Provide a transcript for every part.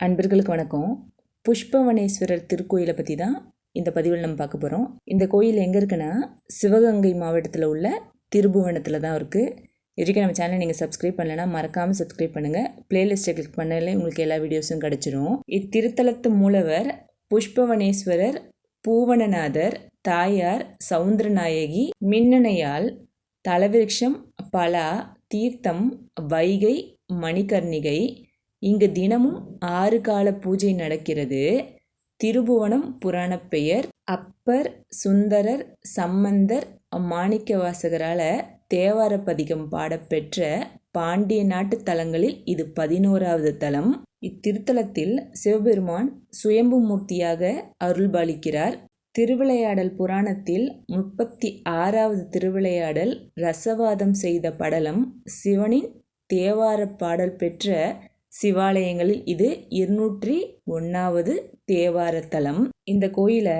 அன்பர்களுக்கு வணக்கம். புஷ்பவனேஸ்வரர் திருக்கோயிலை பற்றி தான் இந்த பதிவில் நம்ம பார்க்க போகிறோம் இந்த கோயில் எங்கே இருக்குன்னா சிவகங்கை மாவட்டத்தில் உள்ள திருபுவனத்தில் தான் இருக்குது இதுக்கு நம்ம சேனலை நீங்கள் சப்ஸ்கிரைப் பண்ணலைன்னா மறக்காமல் சப்ஸ்கிரைப் பண்ணுங்கள் பிளேலிஸ்ட்டை கிளிக் பண்ணாலே உங்களுக்கு எல்லா வீடியோஸும் கிடச்சிரும். இத்திருத்தலத்து மூலவர் புஷ்பவனேஸ்வரர் பூவனநாதர் தாயார் சவுந்தரநாயகி மின்னணையால் தலவிருஷம் பலா தீர்த்தம் வைகை மணிகர்ணிகை இங்கு தினமும் ஆறு கால பூஜை நடக்கிறது. திருபுவனம் புராணப் பெயர் அப்பர் சுந்தரர் சம்பந்தர் மாணிக்கவாசகரால் தேவார பதிகம் பாடப்பெற்ற பாண்டிய நாட்டு தலங்களில் இது பதினோராவது தலம். இத்திருத்தலத்தில் சிவபெருமான் சுயம்பு மூர்த்தியாக அருள்பாலிக்கிறார். திருவிளையாடல் புராணத்தில் முப்பத்தி ஆறாவது திருவிளையாடல் ரசவாதம் செய்த படலம் சிவனின் தேவார பாடல் பெற்ற சிவாலயங்களில் இது இருநூற்றி ஒன்றாவது தேவாரத்தலம். இந்த கோயிலை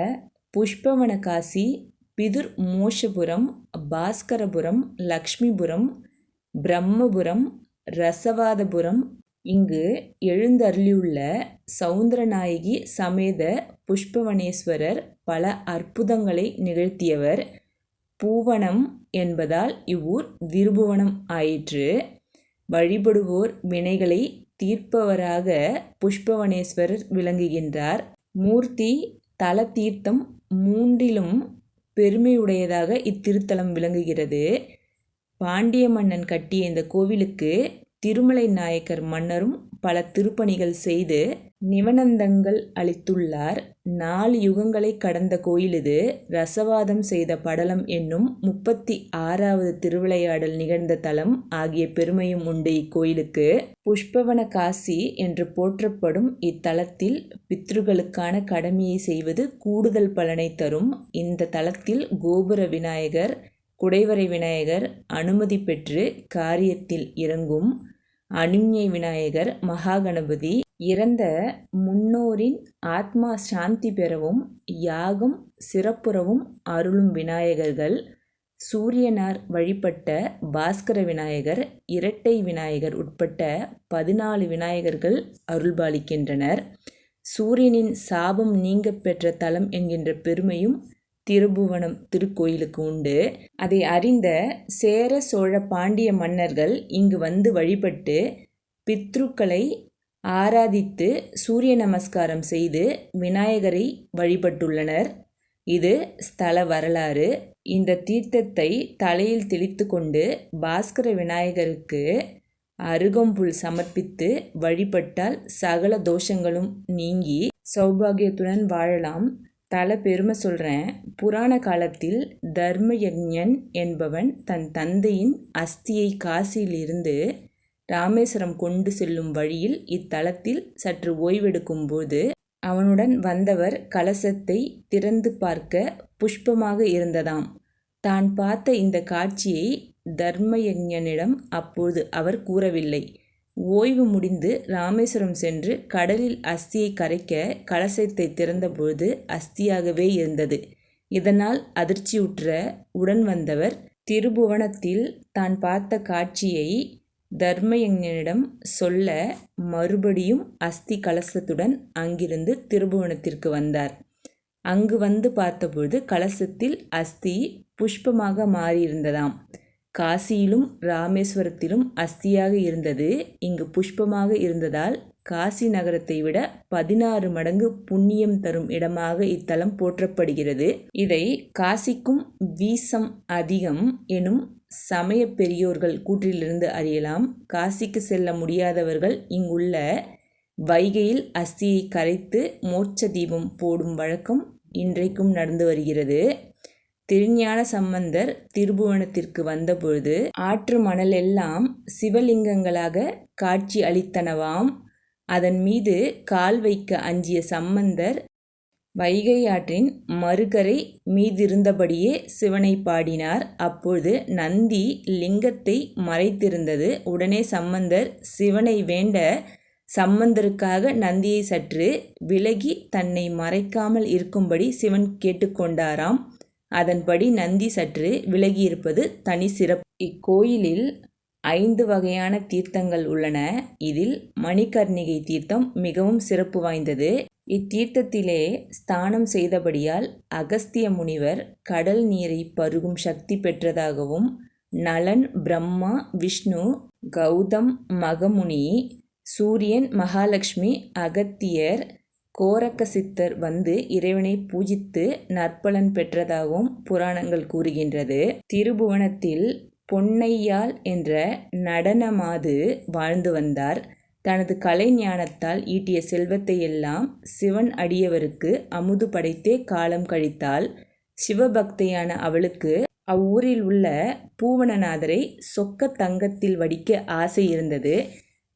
புஷ்பவன காசி பிதுர் மோஷபுரம் பாஸ்கரபுரம் லக்ஷ்மிபுரம் பிரம்மபுரம் ரசவாதபுரம். இங்கு எழுந்தருளியுள்ள சவுந்தரநாயகி சமேத புஷ்பவனேஸ்வரர் பல அற்புதங்களை நிகழ்த்தியவர். பூவனம் என்பதால் இவ்வூர் திருபுவனம் ஆயிற்று. வழிபடுவோர் வினைகளை தீர்ப்பவராக புஷ்பவனேஸ்வரர் விளங்குகின்றார். மூர்த்தி தல தீர்த்தம் மூன்றிலும் பெருமையுடையதாக இத்திருத்தலம் விளங்குகிறது. பாண்டிய மன்னன் கட்டிய இந்த கோவிலுக்கு திருமலை நாயக்கர் மன்னரும் பல திருப்பணிகள் செய்து நிவனந்தங்கள் அளித்துள்ளார். நாலு யுகங்களை கடந்த கோயில் இது. ரசவாதம் செய்த படலம் என்னும் முப்பத்தி ஆறாவது திருவிளையாடல் நிகழ்ந்த தலம் ஆகிய பெருமையும் உண்டு இக்கோயிலுக்கு. புஷ்பவன காசி என்று போற்றப்படும் இத்தலத்தில் பித்ருகளுக்கான கடமையை செய்வது கூடுதல் பலனை தரும். இந்த தலத்தில் கோபுர விநாயகர் குடைவரை விநாயகர் அனுமதி பெற்று காரியத்தில் இறங்கும். அனுஞை விநாயகர் மகாகணபதி இறந்த முன்னோரின் ஆத்மா சாந்தி பெறவும் யாகம் சிறப்புறவும் அருளும் விநாயகர்கள். சூரியனார் வழிபட்ட பாஸ்கர விநாயகர் இரட்டை விநாயகர் உட்பட்ட பதினாலு விநாயகர்கள் அருள்பாலிக்கின்றனர். சூரியனின் சாபம் நீங்க பெற்ற தலம் என்கின்ற பெருமையும் திருபுவனம் திருக்கோயிலுக்கு உண்டு. அதை அறிந்த சேர சோழ பாண்டிய மன்னர்கள் இங்கு வந்து வழிபட்டு பித்ருக்களை ஆராதித்து சூரிய நமஸ்காரம் செய்து விநாயகரை வழிபட்டுள்ளனர். இது ஸ்தல வரலாறு. இந்த தீர்த்தத்தை தலையில் தெளித்து கொண்டு பாஸ்கர விநாயகருக்கு அருகம்புல் சமர்ப்பித்து வழிபட்டால் சகல தோஷங்களும் நீங்கி சௌபாகியத்துடன் வாழலாம். தல பெருமை சொல்கிறேன் புராண காலத்தில் தர்மயஜன் என்பவன் தன் தந்தையின் அஸ்தியை காசியிலிருந்து ராமேஸ்வரம் கொண்டு செல்லும் வழியில் இத்தலத்தில் சற்று ஓய்வெடுக்கும் போது அவனுடன் வந்தவர் கலசத்தை திறந்து பார்க்க புஷ்பமாக இருந்ததாம். தான் பார்த்த இந்த காட்சியை தர்மயஜனிடம் அப்போது அவர் கூறவில்லை. ஓய்வு முடிந்து ராமேஸ்வரம் சென்று கடலில் அஸ்தியை கரைக்க கலசத்தை திறந்தபோது அஸ்தியாகவே இருந்தது. இதனால் அதிர்ச்சியுற்ற உடன் வந்தவர் திருபுவனத்தில் தான் பார்த்த காட்சியை தர்மயஞனிடம் சொல்ல மறுபடியும் அஸ்தி கலசத்துடன் அங்கிருந்து திருபுவனத்திற்கு வந்தார். அங்கு வந்து பார்த்தபொழுது கலசத்தில் அஸ்தி புஷ்பமாக மாறியிருந்ததாம். காசியிலும் ராமேஸ்வரத்திலும் அஸ்தியாக இருந்தது. இங்கு புஷ்பமாக இருந்ததால் காசி நகரத்தை விட பதினாறு மடங்கு புண்ணியம் தரும் இடமாக இத்தலம் போற்றப்படுகிறது. இதை காசிக்கும் வீசம் அதிகம் எனும் சமய பெரியோர்கள் கூற்றிலிருந்து அறியலாம். காசிக்கு செல்ல முடியாதவர்கள் இங்குள்ள வைகையில் அஸ்தியை கரைத்து மோட்ச தீபம் போடும் வழக்கம் இன்றைக்கும் நடந்து வருகிறது. திருஞான சம்பந்தர் திருபுவனத்திற்கு வந்தபொழுது ஆற்று மணலெல்லாம் சிவலிங்கங்களாக காட்சி அளித்தனவாம். அதன் மீது கால் வைக்க அஞ்சிய சம்பந்தர் வைகை ஆற்றின் மறுகரை மீதிருந்தபடியே சிவனை பாடினார். அப்பொழுது நந்தி லிங்கத்தை மறைத்திருந்தது. உடனே சம்பந்தர் சிவனை வேண்ட சம்பந்தருக்காக நந்தியை சற்று விலகி தன்னை மறைக்காமல் இருக்கும்படி சிவன் கேட்டுக்கொண்டாராம். அதன்படி நந்தி சற்று விலகியிருப்பது தனி சிறப்பு. இக்கோயிலில் ஐந்து வகையான தீர்த்தங்கள் உள்ளன. இதில் மணிகர்ணிகை தீர்த்தம் மிகவும் சிறப்பு வாய்ந்தது. இத்தீர்த்தத்திலே ஸ்தானம் செய்தபடியால் அகஸ்திய முனிவர் கடல் நீரை பருகும் சக்தி பெற்றதாகவும் நலன் பிரம்மா விஷ்ணு கௌதம் மகமுனி சூரியன் மகாலட்சுமி அகத்தியர் கோரக்க சித்தர் வந்து இறைவனை பூஜித்து நற்பலன் பெற்றதாகவும் புராணங்கள் கூறுகின்றது. திருபுவனத்தில் பொன்னையாள் என்ற நடனமாது வாழ்ந்து வந்தார். தனது கலை ஞானத்தால் ஈட்டிய செல்வத்தை எல்லாம் சிவன் அடியவருக்கு அமுது படைத்தே காலம் கழித்தாள் சிவபக்தையான அவளுக்கு அவ்வூரில் உள்ள பூவனநாதரை சொக்க தங்கத்தில் வடிக்க ஆசை இருந்தது.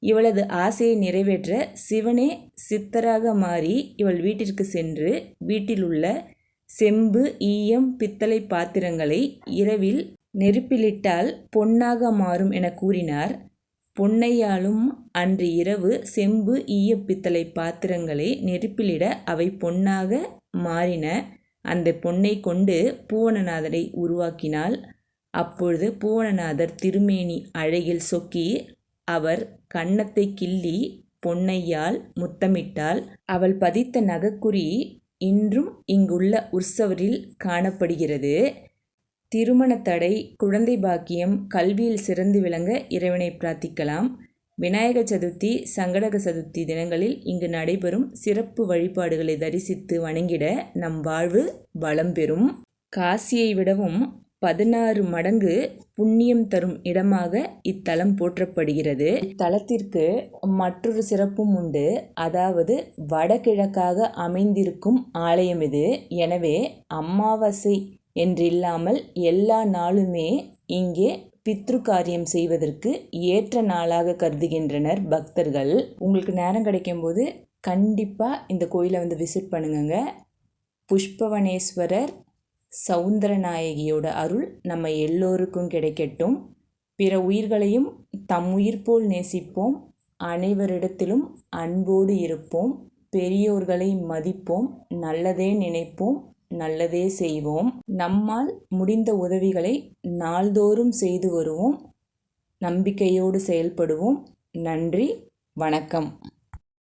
இவளது ஆசையை நிறைவேற்ற சிவனே சித்தராக மாறி இவள் வீட்டிற்கு சென்று வீட்டில் உள்ள செம்பு ஈயம் பித்தளை பாத்திரங்களை இரவில் நெருப்பிலிட்டால் பொன்னாக மாறும் என கூறினார். பொன்னையாலும் அன்று இரவு செம்பு ஈய பித்தளை பாத்திரங்களை நெருப்பிலிட அவை பொன்னாக மாறின. அந்த பொன்னை கொண்டு பூவனநாதரை உருவாக்கினாள். அப்பொழுது பூவனநாதர் திருமேனி அழகில் சொக்கி அவர் கன்னத்தை கிள்ளி பொன்னையால் முத்தமிட்டால் அவள் பதித்த நகக்குறி இன்றும் இங்குள்ள உற்சவரில் காணப்படுகிறது. திருமண தடை குழந்தை பாக்கியம் கல்வியில் சிறந்து விளங்க இறைவனை பிரார்த்திக்கலாம். விநாயக சதுர்த்தி சங்கடக சதுர்த்தி தினங்களில் இங்கு நடைபெறும் சிறப்பு வழிபாடுகளை தரிசித்து வணங்கிட நம் வாழ்வு வளம் பெறும். காசியை விடவும் பதினாறு மடங்கு புண்ணியம் தரும் இடமாக இத்தலம் போற்றப்படுகிறது. இத்தலத்திற்கு மற்றொரு சிறப்பும் உண்டு. அதாவது வடகிழக்காக அமைந்திருக்கும் ஆலயம் இது. எனவே அமாவாசை என்றில்லாமல் எல்லா நாளுமே இங்கே பித்ரு காரியம் செய்வதற்கு ஏற்ற நாளாக கருதுகின்றனர் பக்தர்கள். உங்களுக்கு நேரம் கிடைக்கும்போது கண்டிப்பாக இந்த கோயிலை வந்து விசிட் பண்ணுங்கங்க. புஷ்பவனேஸ்வரர் சவுந்தரநாயகியோட அருள் நம்ம எல்லோருக்கும் கிடைக்கட்டும். பிற உயிர்களையும் தம் உயிர் போல் நேசிப்போம். அனைவரிடத்திலும் அன்போடு இருப்போம். பெரியோர்களை மதிப்போம். நல்லதே நினைப்போம். நல்லதே செய்வோம். நம்மால் முடிந்த உதவிகளை நாள்தோறும் செய்து வருவோம். நம்பிக்கையோடு செயல்படுவோம். நன்றி. வணக்கம்.